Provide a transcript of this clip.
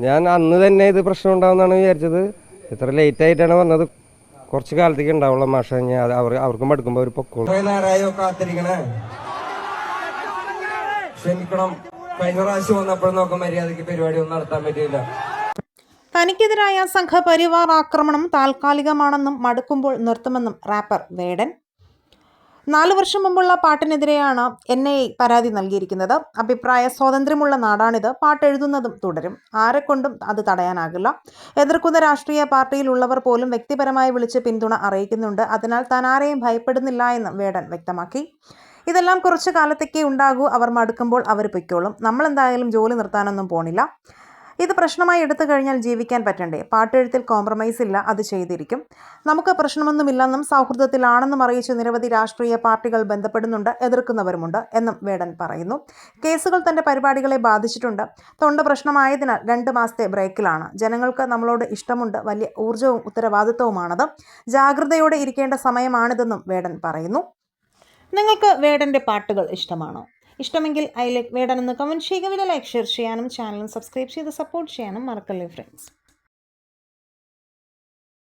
ഞാൻ അന്ന് തന്നെ ഇത് പ്രശ്നം ഉണ്ടാവുമെന്നാണ് വിചാരിച്ചത്. ഇത്ര ലേറ്റ് ആയിട്ടാണ് വന്നത്. കുറച്ച് കാലത്തേക്ക് ഉണ്ടാവുള്ള മാഷ. ഞാൻ അവർ അവർക്കും പഠിക്കുമ്പോൾ ഒരു പൊക്കോളും. കാത്തിരിക്കണേ. ക്ഷമിക്കണം. കഴിഞ്ഞ പ്രാവശ്യം വന്നപ്പോഴും നോക്കാൻ മര്യാദയ്ക്ക് പരിപാടി ഒന്നും നടത്താൻ പറ്റിയില്ല. തനിക്കെതിരായ സംഘപരിവാർ ആക്രമണം താൽക്കാലികമാണെന്നും മടുക്കുമ്പോൾ നിർത്തുമെന്നും റാപ്പർ വേടൻ നാലു വർഷം മുമ്പുള്ള പാട്ടിനെതിരെയാണ് എൻ ഐ പരാതി നൽകിയിരിക്കുന്നത്. അഭിപ്രായ സ്വാതന്ത്ര്യമുള്ള നാടാണിത്. പാട്ടെഴുതുന്നതും തുടരും. ആരെക്കൊണ്ടും അത് തടയാനാകില്ല. എതിർക്കുന്ന രാഷ്ട്രീയ പാർട്ടിയിലുള്ളവർ പോലും വ്യക്തിപരമായി വിളിച്ച് പിന്തുണ അറിയിക്കുന്നുണ്ട്. അതിനാൽ താൻ ആരെയും ഭയപ്പെടുന്നില്ല എന്ന് വേടൻ വ്യക്തമാക്കി. ഇതെല്ലാം കുറച്ചു കാലത്തേക്കേ ഉണ്ടാകൂ. അവർ മടുക്കുമ്പോൾ അവർ പൊയ്ക്കോളും. നമ്മൾ എന്തായാലും ജോലി നിർത്താനൊന്നും പോണില്ല. ഇത് പ്രശ്നമായി എടുത്തു കഴിഞ്ഞാൽ ജീവിക്കാൻ പറ്റണ്ടേ? പാട്ടെഴുത്തിൽ കോംപ്രമൈസ് ഇല്ല അത് ചെയ്തിരിക്കും. നമുക്ക് പ്രശ്നമൊന്നുമില്ലെന്നും സൗഹൃദത്തിലാണെന്നും അറിയിച്ച് നിരവധി രാഷ്ട്രീയ പാർട്ടികൾ ബന്ധപ്പെടുന്നുണ്ട് എതിർക്കുന്നവരുമുണ്ട് എന്നും വേടൻ പറയുന്നു. കേസുകൾ തന്റെ പരിപാടികളെ ബാധിച്ചിട്ടുണ്ട്. തൊണ്ട പ്രശ്നമായതിനാൽ രണ്ട് മാസത്തെ ബ്രേക്കിലാണ്. ജനങ്ങൾക്ക് നമ്മളോട് ഇഷ്ടമുണ്ട് വലിയ ഊർജവും ഉത്തരവാദിത്വവുമാണത്. ജാഗ്രതയോടെ ഇരിക്കേണ്ട സമയമാണിതെന്നും വേടൻ പറയുന്നു. നിങ്ങൾക്ക് വേടന്റെ പാട്ടുകൾ ഇഷ്ടമാണോ? ഇഷ്ടമെങ്കിൽ ഐ ലൈക്ക് വേടൻ എന്ന് കമന്റ് ചെയ്യുക. വില ലൈക്ക് ഷെയർ ചെയ്യാനും ചാനലും സബ്സ്ക്രൈബ് ചെയ്ത് സപ്പോർട്ട് ചെയ്യാനും മറക്കല്ലേ ഫ്രണ്ട്സ്